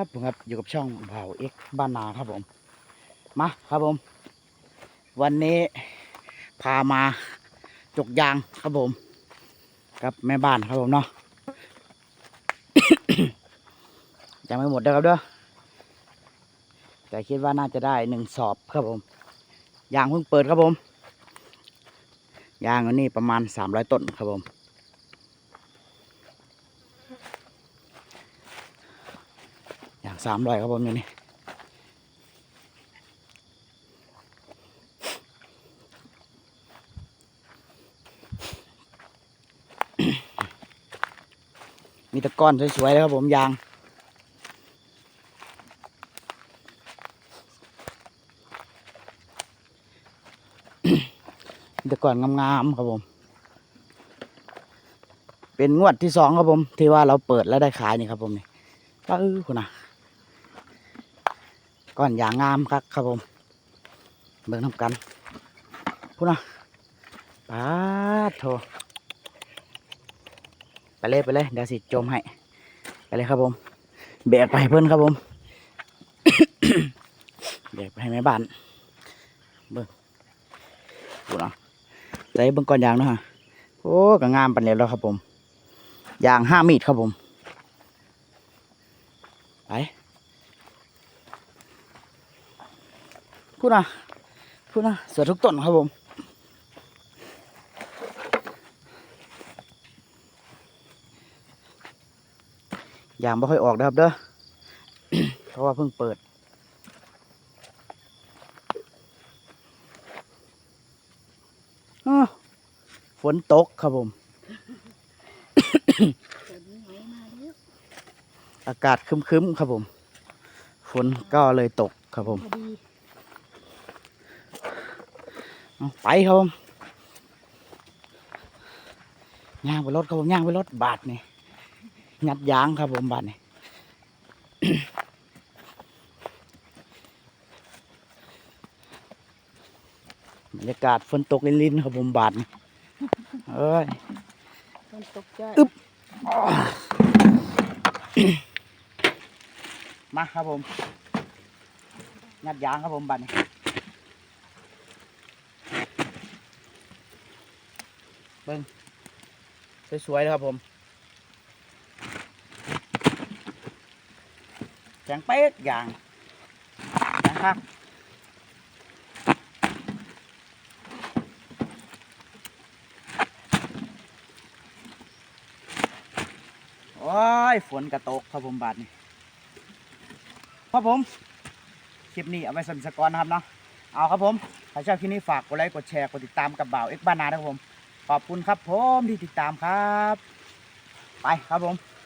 ับผมครับอยู่กับช่องเผาเอ็กบ้านนาครับผม มาครับผม วันนี้พามาจกยางครับผม กับแม่บ้านครับผมเนาะ ยังไม่หมดนะครับเด้อแต่คิดว่าน่าจะได้หนึ่งสอบครับผม ยางเพิ่งเปิดครับผม ยางอันนี้ประมาณสามร้อยต้นครับผม อย่าง สามร้อยครับผมอยู่นี่มีตะก้อนสวยๆเลยครับผมยางมีตะก้อนงามๆครับผม เป็นงวดที่สองครับผม ที่ว่าเราเปิดแล้วได้ขายนี่ครับผมนี่ป้าเออคุณนะ ก้อนอย่างงามครับครับผม เบิ่งน้ำกันพูดนะป้าดโถไปเลยไปเลยเดี๋ยวสิจมให้ ไปเลยครับผม แบกไปเพื่อนครับผม แบกไปให้แม่บ้านเบิ่งพูดนะใส่เบิ่งก้อนยางนะฮะโอ้ก็งามปันเลยแล้วครับผมยางห้ามีดครับผม ไป พูดนะพูดนะสวยทุกต้นครับผมยางไม่ค่อยออกนะครับเด้อเพราะว่าเพิ่งเปิดอ้อฝนตกครับผม อากาศคึมๆครับผม ฝนก็เลยตกครับผมพอดี ไปครับผมย่างไปรถครับผมย่างไปรถบาทนี่ยัดยางครับผมบาทนี่บรรยากาศฝนตกลินๆครับผมบาทนี่เอ้ยมันตกใจอึ๊บมาครับผมงัดยางครับผมบัดนี้ เบิ้งสวยๆเลยครับผมแข็งเป๊กยางแข็งครับโอ้ย ฝนกระตกครับผมบาดนี้ครับผม คลิปนี้เอาไว้สมิสกรนะครับเนาะเอาครับผม ถ้าชอบคลิปนี้ฝากกดไลค์ กดแชร์ กดติดตามกับบ่าวเอ็กบ้านนานะครับผม ขอบคุณครับผมที่ติดตามครับ ไปครับผม